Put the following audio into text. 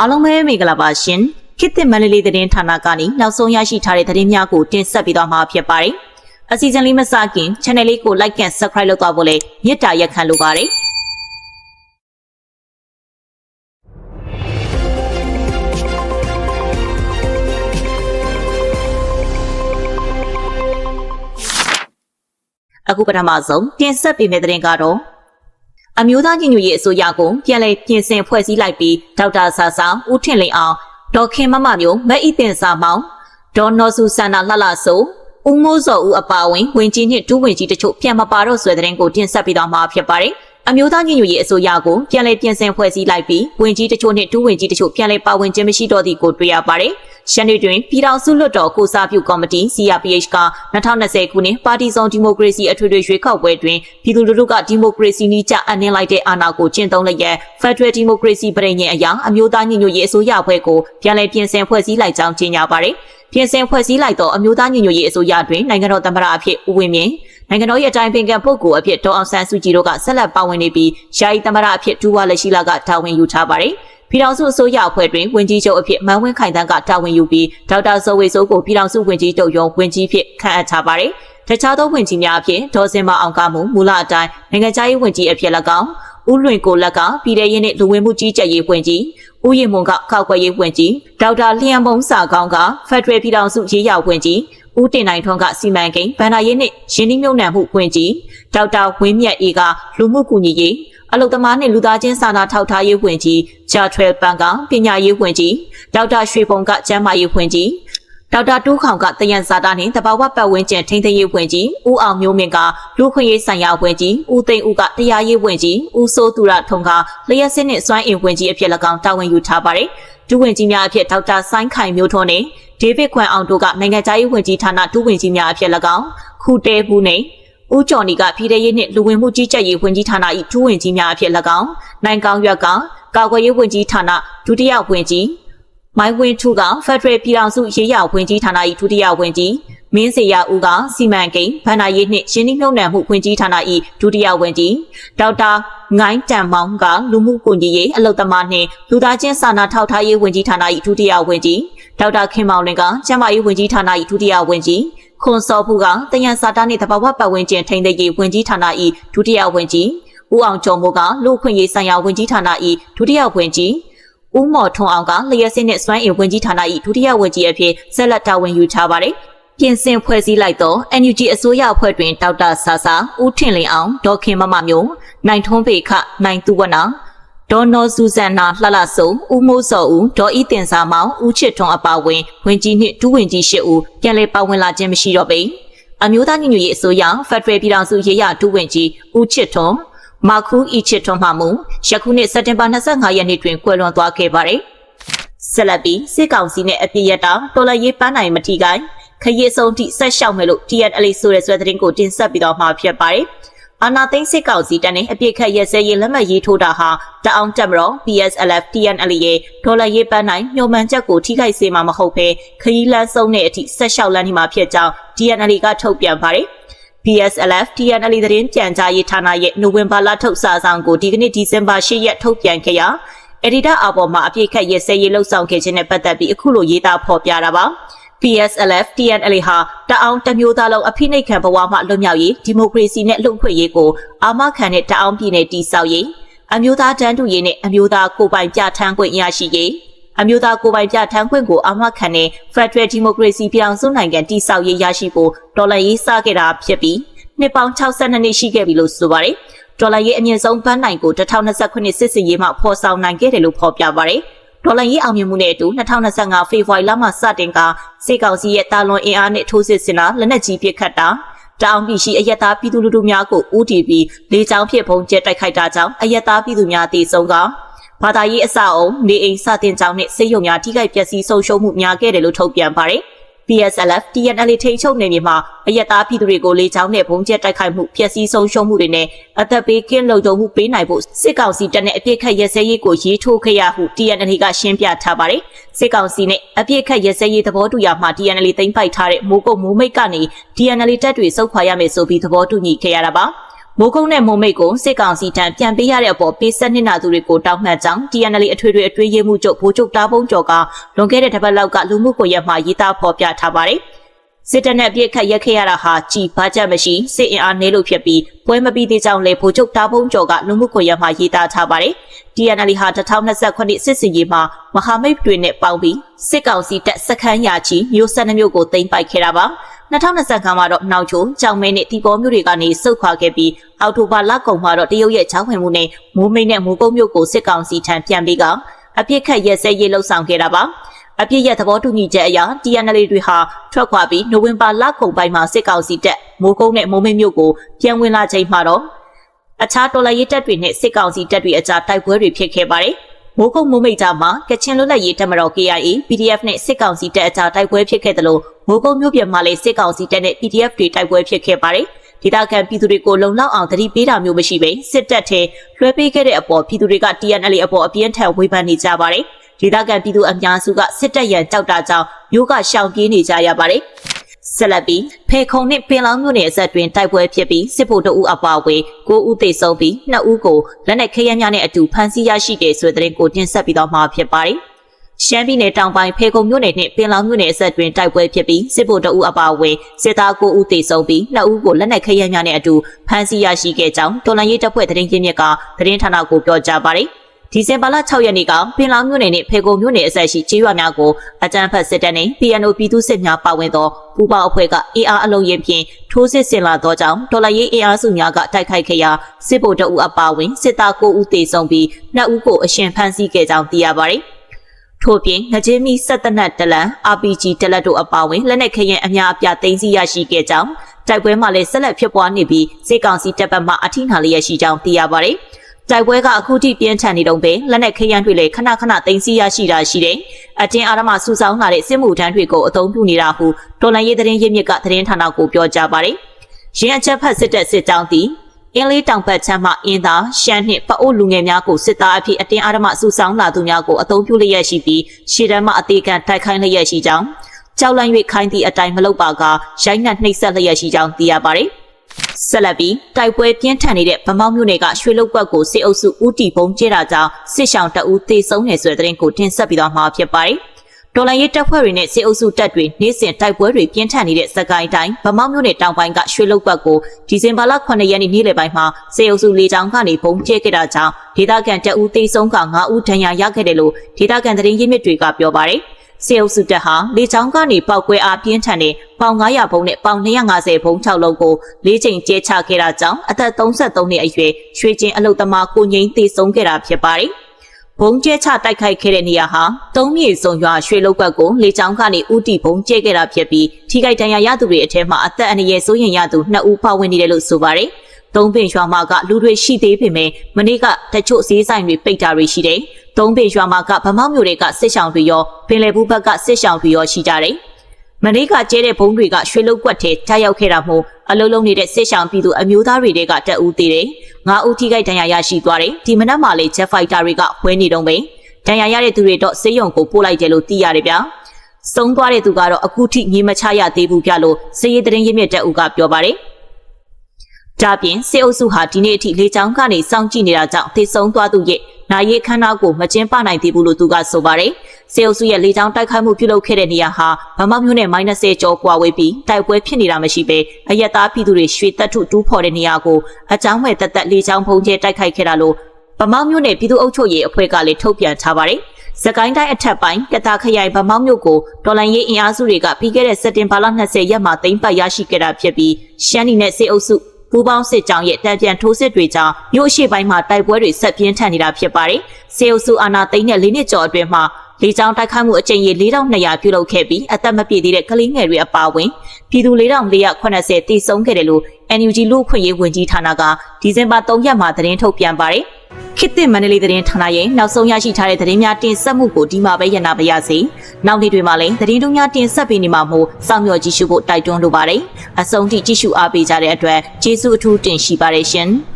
အားလုံးပဲမင်္ဂလာပါရှင်ခေတ်သစ်မန္တလေးသတင်းဌာနကနေနောက်ဆုံးရရှိထားတဲ့သတင်းများကိုတင်ဆက်ပေးသွားမှာဖြစ်ပါတယ်အစီအစဉ်လေးမစခင် channel လေးကို like and subscribe လုပ်သွားဖို့လည်းမေတ္တာရက်ခံလိုပါတယ်အခုပထမဆုံးတင်ဆက်ပေးမယ့်သတင်းကတော့ အမျိုးသားညီညွတ်ရေးအစိုးရကိုပြန်လည်ပြင်ဆင်ဖွဲ့စည်းလိုက်ပြီးဒေါက်တာဆာဆာဦးထင်လင်းအောင်ဒေါက်ခင်မမမျိုးမက်အီတင်စာမောင်ဒေါ်နော်ဆူဆန္ဒလှလှဆိုဦးမိုးစောဦးအပါအဝင်ဝင်ကြီးနှင့်ဒူးဝင်ကြီးတို့ပြန်မပါတော့ဆွဲတဲ့ရင်ကိုတင်ဆက်ပေးသွားမှာဖြစ်ပါတယ်အမျိုးသားညီညွတ်ရေးအစိုးရကိုပြန်လည်ပြင်ဆင်ဖွဲ့စည်းလိုက်ပြီးဝင်ကြီးတချို့နဲ့ဒူးဝင်ကြီးတချို့ပြန်လည်ပါဝင်ခြင်းမရှိတော့သည့်ကိုတွေ့ရပါတယ်။ ရှမ်းပြည်တွင်ပြည်ထောင်စုလွှတ်တော်ကိုစားပြုကော်မတီ CRPH က2020ခုနှစ်ပါတီစုံဒီမိုကရေစီအထွေထွေရွေးကောက်ပွဲတွင်ပြည်သူလူထုကဒီမိုကရေစီနည်းကျအနှင်းလိုက်တဲ့အာဏာကိုကျင့်သုံးလျက် Federal Democracy ပြည်ညင်အရာအမျိုးသားညီညွတ်ရေးအစိုးရအဖွဲ့ကိုပြန်လည်ပြင်ဆင်ဖွဲ့စည်းလိုက်ကြောင်းကြေညာပါတယ်။ပြင်ဆင်ဖွဲ့စည်းလိုက်သောအမျိုးသားညီညွတ်ရေးအစိုးရတွင်နိုင်ငံတော်သမ္မတအဖြစ်ဦးဝင်းမြင့်နိုင်ငံတော်ရဲ့အတိုင်းပင်ခံပုဂ္ဂိုလ်အဖြစ်ဒေါအောင်ဆန်းစုကြည်တို့ကဆက်လက်ပါဝင်နေပြီးယာယီသမ္မတအဖြစ်ဒူဝါလက်ရှိလာကတာဝန်ယူထားပါတယ်။ ပြည်ထောင်စုအစိုးရအဖွဲ့တွင်ဝန်ကြီးချုပ်အဖြစ်မန်ဝင်းခိုင်တန်းကတာဝန်ယူပြီးဒေါက်တာဇော်ဝေစိုးကိုပြည်ထောင်စုဝန်ကြီးချုပ်ရုံးဝန်ကြီးဖြစ်ခန့်အပ်ထားပါတယ်။တခြားသောဝန်ကြီးများအဖြစ်ဒေါ်စင်မအောင်ကမှုမူလအတိုင်းနိုင်ငံခြားရေးဝန်ကြီးအဖြစ်၎င်းဦးလွင်ကိုလက်ကပြည်ထရေးနှင့်လူဝင်မှုကြီးကြပ်ရေးဝန်ကြီးဦးရင်မွန်ကကောက်ွယ်ရေးဝန်ကြီးဒေါက်တာလျံပုံးစာကောင်းကဖက်ဒရယ်ပြည်ထောင်စုရေးရဝန်ကြီးဦးတင်နိုင်ထွန်းကစီမံကိန်းဗန္ဒာရေးနှင့်ရင်းနှီးမြှုပ်နှံမှုဝန်ကြီးဒေါက်တာဝင်းမြတ်အေးကလူမှုကူညီရေး အလုသမားနှင့်လူသားချင်းစာနာထောက်ထားရေးဝန်ကြီးဂျာထွဲပန်ကပညာရေးဝန်ကြီးဒေါက်တာရွှေပုံကကျန်းမာရေးဝန်ကြီးဒေါက်တာတူးခေါင်ကတယန်စာတာနှင့်တဘာဝပတ်ဝန်းကျင်ထိန်းသိမ်းရေးဝန်ကြီးဦးအောင်မျိုးမင်းကလူခွင့်ရေးဆိုင်ရာဝန်ကြီးဦးသိန်းဦးကတရားရေးဝန်ကြီးဦးစိုးသူရထုံကလျှက်စစ်နှင့်စွမ်းအင်ဝန်ကြီးအဖြစ်၎င်းတာဝန်ယူထားပါတယ်ဒုဝန်ကြီးများအဖြစ်ဒေါက်တာဆိုင်းခိုင်မျိုးထွန်းနှင့်ဒေးဗစ်ခွန်အောင်တို့ကနိုင်ငံခြားရေးဝန်ကြီးဌာနဒုဝန်ကြီးများအဖြစ်၎င်းခူတဲဘူးနှင့် ဦးကျော်နီကပြည်ထရေးနှင့်လူဝင်မှုကြီးကြပ်ရေးဝန်ကြီးဌာန၏ဒုဝန်ကြီးများအဖြစ်၎င်းနိုင်ကောင်းရွက်ကကာကွယ်ရေးဝန်ကြီးဌာနဒုတိယဝန်ကြီးမိုင်းဝင်းထူကဖက်ဒရယ်ပြည်ထောင်စုရေးရဝန်ကြီးဌာန၏ဒုတိယဝန်ကြီးမင်းစေရဦးကစီမံကိန်းဗန္ဒာရေးနှင့်ရင်းနှီးမြှုပ်နှံမှုဝန်ကြီးဌာန၏ဒုတိယဝန်ကြီးဒေါက်တာငိုင်းတန်မောင်ကလူမှုကွန်ရက်ရေးအလုပ်သမားနှင့်လူသားချင်းစာနာထောက်ထားရေးဝန်ကြီးဌာန၏ဒုတိယဝန်ကြီးဒေါက်တာခင်မောင်လင်ကကျန်းမာရေးဝန်ကြီးဌာန၏ဒုတိယဝန်ကြီး ခွန်စောဖူကတယန်စာတာနှင့်တဘာဝပတ်ဝန်းကျင်ထိန်းသိမ်းရေးဝန်ကြီးဌာန၏ဒုတိယဝန်ကြီးဦးအောင်ကျော်မိုးကလူခွင့်ရေးဆိုင်ရာဝန်ကြီးဌာန၏ဒုတိယဝန်ကြီးဦးမော်ထွန်းအောင်ကလျှက်စစ်နှင့်စွမ်းအင်ဝန်ကြီးဌာန၏ဒုတိယဝန်ကြီးအဖြစ်ဆက်လက်တာဝန်ယူထားပါတယ်။ပြင်ဆင်ဖွဲ့စည်းလိုက်သော NUG အစိုးရအဖွဲ့တွင်ဒေါက်တာဆာဆာဦးထင်လင်းအောင်ဒေါက်ခင်မမမျိုးနိုင်ထွန်းပေခနိုင်သူဝနာ ဒေါ်နော်စူဇန်နာလှလှဆုံဦးမိုးစောဦးဒေါ်ဤတင်စာမောင်ဦးချစ်ထွန်းအပါဝင်ဝင်ကြီးနှင့်ဒူးဝင်ကြီးရှစ်ဦးပြန်လည်ပါဝင်လာခြင်းမရှိတော့ပေအမျိုးသားညီညွတ်ရေးအစိုးရဖက်ဒရယ်ပြည်ထောင်စုရေးရဒူးဝင်ကြီးဦးချစ်ထွန်းမာခူးဤချစ်ထွန်းမှမူယခုနှစ်စက်တင်ဘာ25ရက်နေ့တွင်ကွယ်လွန်သွားခဲ့ပါတယ်ဆက်လက်ပြီးစစ်ကောင်စီနဲ့အပြည့်ရတာတော်လရေးပန်းနိုင်မထီကိုင်းခရီးဆုံးထိဆက်လျှောက်မယ်လို့ TNL ဆိုတဲ့ဆွဲသတင်းကိုတင်ဆက်ပြီးတော့မှာဖြစ်ပါတယ်။ အာနာသိန်းစစ်ကောင်စီတန်းနဲ့အပြစ်ခတ်ရက်စဲရေးလက်မှတ်ရေးထိုးတာဟာတအောင်တက်မတော် PSLF TNL ရဲ့ဒေါ်လာရေးပန်းနိုင်ညှို့မှန်ချက်ကိုထိခိုက်စေမှာမဟုတ်ဘဲခရီးလန်းဆုံးတဲ့အထိဆက်လျှောက်လန်းနေမှာဖြစ်ကြောင်း TNL ကထုတ်ပြန်ပါတယ်။ PSLF TNL သတင်းပြန်ကြားရေးဌာနရဲ့နိုဝင်ဘာလထုတ်စာဆောင်ကိုဒီကနေ့ဒီဇင်ဘာ10ရက်ထုတ်ပြန်ခဲ့ရာအက်ဒီတာအပေါ်မှာအပြစ်ခတ်ရက်စဲရေးလှုပ်ဆောင်ခဲ့ခြင်းနဲ့ပတ်သက်ပြီးအခုလိုရေးသားဖော်ပြတာပါ။ PSLF TNL ဟာတအောင်တမျိုးသားလုံးအဖိနှိတ်ခံဘဝမှလွတ်မြောက်ရေးဒီမိုကရေစီနဲ့လူ့အဖွဲ့ရေးကိုအာမခံတဲ့တအောင်ပြည်နယ်တည်ဆောက်ရေးအမျိုးသားတန်းတူရေးနဲ့အမျိုးသားကိုပိုင်ပြဋ္ဌာန်းခွင့်ရရှိရေးအမျိုးသားကိုပိုင်ပြဋ္ဌာန်းခွင့်ကိုအာမခံတဲ့ Federal Democracy ပြောင်စုနိုင်ငံတည်ဆောက်ရေးရရှိဖို့ဒေါ်လာရေးစခဲ့တာဖြစ်ပြီးနှစ်ပေါင်း62နှစ်ရှိခဲ့ပြီလို့ဆိုပါတယ်ဒေါ်လာရေးအမြင့်ဆုံးပန်းနိုင်ကို2029စစ်စင်ရေးမှဖော်ဆောင်နိုင်ခဲ့တယ်လို့ဖော်ပြပါတယ်။ ဒေါ်လာရေးအောင်မြင်မှုနဲ့အတူ2025ဖေဖော်ဝါရီလမှစတင်ကစေကောင်စီရဲ့တာလွန်အင်အားနဲ့ထိုးစစ်ဆင်တာလက်နက်ကြီးပစ်ခတ်တာတောင်ပြည်ရှိအယက်သားပြည်သူလူထုများကိုဦးတည်ပြီးလေကြောင်းဖြစ်ပုံကျဲတိုက်ခိုက်တာကြောင့်အယက်သားပြည်သူများတည်ဆုံကဘာသာရေးအဆောက်အုံနေအိမ်စတင်ကြောင်းနဲ့စေယုံများထိခိုက်ပျက်စီးဆုံးရှုံးမှုများခဲ့တယ်လို့ထုတ်ပြန်ပါတယ်။ PSLF TNL ထိန်းချုပ်နေမြေမှာအယက်သားပြည်သူတွေကိုလေကြောင်းနဲ့ဘုံကျက်တိုက်ခိုက်မှုပျက်စီးဆုံးရှုံးမှုတွေနဲ့အသက်ပေးကင်းလုံခြုံမှုပေးနိုင်ဖို့စစ်ကောင်စီတပ်နဲ့အပြစ်ခတ်ရဲစဲရေးကိုရေးထိုးခဲ့ရဟု TNL ကရှင်းပြထားပါတယ်။စစ်ကောင်စီနဲ့အပြစ်ခတ်ရဲစဲရေးသဘောတူရမှာ TNL သိမ်းပိုက်ထားတဲ့မိုးကုတ်မိုးမိတ်ကနေ TNL တပ်တွေစုခွာရမယ်ဆိုပြီးသဘောတူညီခဲ့ရတာပါ။ မိုးကုန်းနဲ့မုံမိတ်ကိုစစ်ကောင်စီထံပြန်ပေးရတဲ့အပေါ်ပေးဆက်နှစ်နာသူတွေကိုတောင်းမှန်ကြောင်း TNL အထွေထွေအတွင်းရေးမှုချုပ်ဗိုလ်ချုပ်တားပုံကျော်ကလွန်ခဲ့တဲ့တစ်ပတ်လောက်ကလူမှုကွန်ရက်မှာရေးသားဖော်ပြထားပါတယ်။ စစ်တပ်နဲ့ပြစ်ခတ်ရက်ခဲ့ရတာဟာကြည်ဘာချက်မရှိစစ်အင်အားနည်းလို့ဖြစ်ပြီးပွဲမပြီးသေးကြောင်းလေဗိုလ်ချုပ်တားပုံကျော်ကလူမှုကွန်ရက်မှာရေးသားထားပါတယ်။ TNL ဟာ2029စစ်စင်ကြီးမှာမဟာမိတ်တွေနဲ့ပေါင်းပြီးစစ်ကောင်စီတပ်စခန်းရာချီမျိုးဆက်နှမျိုးကိုသိမ်းပိုက်ခဲ့တာပါ2025မှာတော့နှောင်ချိုကြောင်မဲနဲ့တီပေါ်မျိုးတွေကနေစုတ်ခွာခဲ့ပြီးအောက်တိုဘာလကုန်မှာတော့တရုတ်ရဲ့ချောင်းဝင်မှုနဲ့မိုးမိတ်နဲ့မိုးကုန်းမျိုးကိုစစ်ကောင်စီထံပြန်ပြီးကအပြစ်ခတ်ရက်စဲရေးလှုပ်ဆောင်ခဲ့တာပါ အပြစ်ရဲ့သဘောတူညီချက်အရ TNL တွေဟာထွက်ခွာပြီးနိုဝင်ဘာလကုန်ပိုင်းမှာစစ်ကောင်စီတပ်မိုးကုန်းနဲ့မိုးမိတ်မျိုးကိုပြန်ဝင်လာချိန်မှာတော့အခြားတော်လှန်ရေးတပ်တွေနဲ့စစ်ကောင်စီတပ်တွေအကြားတိုက်ပွဲတွေဖြစ်ခဲ့ပါတယ်။မိုးကုတ်မိုးမိတ်ကြားမှာကချင်လွတ်လပ်ရေးတပ်မတော် KIA PDF နဲ့စစ်ကောင်စီတပ်အကြားတိုက်ပွဲဖြစ်ခဲ့တယ်လို့မိုးကုတ်မြို့ပြင်မှာလည်းစစ်ကောင်စီတပ်နဲ့ PDF တွေတိုက်ပွဲဖြစ်ခဲ့ပါတယ်။ဒေသခံပြည်သူတွေကိုလုံလောက်အောင်သတိပေးတာမျိုးမရှိဘဲစစ်တပ်ထဲလွှဲပေးခဲ့တဲ့အပေါ်ပြည်သူတွေက TNL အပေါ်အပြင်းထန်ဝေဖန်နေကြပါတယ်။ ဒေသခံပြည်သူအများစုကစစ်တပ်ရန်ကြောက်တာကြောင့်မြို့ကရှောင်ပြေးနေကြရပါတယ်။ဆက်လက်ပြီးဖေခုံနှင့်ပင်လောင်းမြို့နယ်အဆက်တွင်တိုက်ပွဲဖြစ်ပြီးစစ်ဗိုလ်တို့ဦးအပါအဝင်9ဦးသေဆုံးပြီး2ဦးကိုလက်နက်ခဲယမ်းများနဲ့အတူဖမ်းဆီးရရှိတဲ့ဆိုတဲ့တဲ့ကိုတင်ဆက်ပြီးတော့မှာဖြစ်ပါတယ်။ရှမ်းပြည်နယ်တောင်ပိုင်းဖေခုံမြို့နယ်နှင့်ပင်လောင်းမြို့နယ်အဆက်တွင်တိုက်ပွဲဖြစ်ပြီးစစ်ဗိုလ်တို့ဦးအပါအဝင်စစ်သား9ဦးသေဆုံးပြီး2ဦးကိုလက်နက်ခဲယမ်းများနဲ့အတူဖမ်းဆီးရရှိခဲ့ကြောင်းတော်လှန်ရေးတပ်ဖွဲ့သတင်းရင်းမြစ်ကသတင်းဌာနကိုပြောကြားပါတယ်။ ဒီဇင်ဘာလ6ရက်နေ့ကပင်လောင်မြို့နယ်နဲ့ဖေကုံမြို့နယ်အဆက်ရှိကျေးရွာများကိုအကြမ်းဖက်စစ်တပ်နဲ့ PNO ပြည်သူစစ်များပါဝင်သောပူးပေါင်းအဖွဲ့ကအေးအားအလုံးရင်ဖြင့်ထိုးစစ်ဆင်လာသောကြောင့်တော်လှန်ရေးအေးအားစုများကတိုက်ခိုက်ခဲ့ရာစစ်ဗိုလ်တအုပ်အပါဝင်စစ်သား9ဦးသေဆုံးပြီး2ဦးကိုအရှင်ဖမ်းဆီးခဲ့ကြောင်းသိရပါတယ်။ထို့ပြင်ငကြင်းမီဆက်တနတ်တလန် RPG တလက်တို့အပါဝင်လက်နက်ခဲယံအများအပြားသိမ်းဆည်းရရှိခဲ့ကြောင်းတိုက်ပွဲမှာလည်းဆက်လက်ဖြစ်ပွားနေပြီးစစ်ကောင်စီတပ်ပတ်မှအထိနာလျက်ရှိကြောင်းသိရပါတယ်။ တိုက်ပွဲကအခုထိပြင်းထန်နေတော့ပဲလက်နက်ခဲယမ်းတွေလည်းခဏခဏတင်စီရရှိတာရှိတယ်။အတင်းအာရမစူဆောင်းလာတဲ့စစ်မှုထမ်းတွေကိုအသုံးပြုနေတာဟုတော်လန်ရေးသတင်းရင်းမြစ်ကသတင်းဌာနကိုပြောကြားပါတယ်။ရင်းအချက်ဖတ်စစ်တပ်စစ်ကြောင်းသည်အင်းလေးတောင်ဘက်ချမ်းမှအင်းသားရှမ်းနှင့်ပအိုးလူငယ်များကိုစစ်သားအဖြစ်အတင်းအာရမစူဆောင်းလာသူများကိုအသုံးပြုလျက်ရှိပြီးရှေ့တန်းမှအသေးခံတိုက်ခိုင်းလျက်ရှိကြောင်းကြောက်လန့်၍ခိုင်းသည့်အတိုင်းမလုပ်ပါကရိုင်းနှက်နှိပ်စက်လျက်ရှိကြောင်းသိရပါတယ်။ ဆက်လက်ပြီးတိုက်ပွဲပြင်းထန်နေတဲ့ဗမောက်မြို့နယ်ကရွှေလုတ်ကွက်ကိုစစ်အုပ်စုဦးတီပုံကျဲတာကြောင့်စစ်ရှောင်တအူးသေဆုံးနေဆိုတဲ့သတင်းကိုတင်ဆက်ပြီးတော့မှာဖြစ်ပါတယ်။ဒေါ်လာရေးတပ်ဖွဲ့တွေနဲ့စစ်အုပ်စုတပ်တွေနေ့စဉ်တိုက်ပွဲတွေပြင်းထန်နေတဲ့စကိုင်းတိုင်းဗမောက်မြို့နယ်တောင်ပိုင်းကရွှေလုတ်ကွက်ကိုဒီဇင်ဘာလ9ရက်နေ့နေ့လယ်ပိုင်းမှာစစ်အုပ်စုလေကြောင်းကနေပုံကျဲခဲ့တာကြောင့်ဒေသခံတအူးသေဆုံးက9ဦးဒဏ်ရာရခဲ့တယ်လို့ဒေသခံသတင်းရင်းမြစ်တွေကပြောပါတယ်။ စေအုပ်စုတပ်ဟာလေချောင်းကနေပောက်ကွဲအားပြင်းထန်တဲ့ပေါင်900ဘုံနဲ့ပေါင်250ဘုံ6လုံးကိုလေးချိန်ကျဲချခဲ့တာကြောင့်အသက်33နှစ်အရွယ်ရွှေချင်းအလုတ်သမားကိုငိမ့်သေဆုံးခဲ့တာဖြစ်ပါတယ်။ဘုံကျဲချတိုက်ခိုက်ခဲ့တဲ့နေရာဟာသုံးမြေစုံရွာရွှေလုတ်ဘက်ကိုလေချောင်းကနေဥတီဘုံကျဲခဲ့တာဖြစ်ပြီးထိခိုက်ဒဏ်ရာရသူတွေအထက်မှာအသက်အန္တရာယ်စိုးရိမ်ရသူ2ဦးပါဝင်နေတယ်လို့ဆိုပါတယ်။ သုံးပင်ရွာမှာကလူတွေရှိသေးပေမဲ့မနေ့ကတချို့ဈေးဆိုင်တွေပိတ်တာတွေရှိတယ်။သုံးပေရွာမှာကဗမောက်မျိုးတွေကစစ်ဆောင်တွေရောပင်လယ်ဘူးဘက်ကစစ်ဆောင်တွေရောရှိကြတယ်။မနေ့ကကျဲတဲ့ဘုံတွေကရွှေလုတ်ကွက်ထဲကြားရောက်ခဲ့တာမို့အလုံးလုံးနေတဲ့စစ်ဆောင်ပြည်သူအမျိုးသားတွေကတက်ဦးသေးတယ်။ငါးဦးထိခိုက်ဒဏ်ရာရရှိသွားတယ်။ဒီမနက်မှလည်းဂျက်ဖိုက်တာတွေကဝဲနေတော့ပဲ။ဒဏ်ရာရတဲ့သူတွေတော့စေယုံကိုပို့လိုက်တယ်လို့သိရတယ်ဗျာ။ဆုံးသွားတဲ့သူကတော့အခုထိငြိမချရသေးဘူးပြလို့စည်ရည်တရင်ရင်းမြစ်တက်ဦးကပြောပါတယ်။ ဒါပြင်စေအုပ်စုဟာဒီနေ့အထိလေကြောင်းကနေစောင့်ကြည့်နေတာကြောင့်သေဆုံးသွားသူရဲ့နိုင်ရေးခန်းသားကိုမကျင်းပနိုင်သေးဘူးလို့သူကဆိုပါတယ်။စေအုပ်စုရဲ့လေကြောင်းတိုက်ခိုက်မှုပြုလုပ်ခဲ့တဲ့နေရာဟာဗမာမျိုးနဲ့မိုင်း20ကျော်ကွာဝေးပြီးတိုက်ပွဲဖြစ်နေတာမရှိဘဲအရက်သားပြည်သူတွေရွှေတက်ထုတူးဖော်တဲ့နေရာကိုအကြောင်းမဲ့တက်တက်လေကြောင်းဖုံးကျဲတိုက်ခိုက်ခဲ့တာလို့ဗမာမျိုးနဲ့ပြည်သူ့အုပ်ချုပ်ရေးအဖွဲ့ကလည်းထုတ်ပြန်ထားပါတယ်။စကိုင်းတိုင်းအထက်ပိုင်းကတာခရိုင်ဗမောက်မြို့ကိုတော်လိုင်းရေးအင်အားစုတွေကပြီးခဲ့တဲ့စက်တင်ဘာလ20ရက်မှာသိမ်းပိုက်ရရှိခဲ့တာဖြစ်ပြီးရှမ်းနီနဲ့စေအုပ်စု ပူးပေါင်းစစ်ကြောင်းရဲ့တံပြန်ထိုးစစ်တွေကြောင့်မြို့ရှိပိုင်းမှာတိုက်ပွဲတွေဆက်ပြင်းထန်နေတာဖြစ်ပါတယ်။စေအုပ်စုအာဏာသိမ်းတဲ့၄နှစ်ကျော်အတွင်းမှာလေကြောင်းတိုက်ခိုက်မှုအကြိမ်ရေ4200ပြုလုပ်ခဲ့ပြီးအသက်မပြည့်သေးတဲ့ကလေးငယ်တွေအပါအဝင်ပြည်သူ4480တိစုံခဲ့တယ်လို့ NUG လူ့အခွင့်ရေးဝန်ကြီးဌာနကဒီဇင်ဘာ3ရက်မှာသတင်းထုတ်ပြန်ပါတယ်။ ခေတ်သစ်မန္တလေးသတင်းဌာနရဲ့နောက်ဆုံးရရှိထားတဲ့သတင်းများတင်ဆက်မှုကိုဒီမှာပဲရနာပါရစေ။နောက်နေ့တွေမှာလည်းသတင်းတုံးများတင်ဆက်ပေးနေမှာမို့စောင့်မျှော်ကြည့်ရှုဖို့တိုက်တွန်းလိုပါတယ်။အဆုံးထိကြည့်ရှုအားပေးကြတဲ့အတွက်ကျေးဇူးအထူးတင်ရှိပါတယ်ရှင်။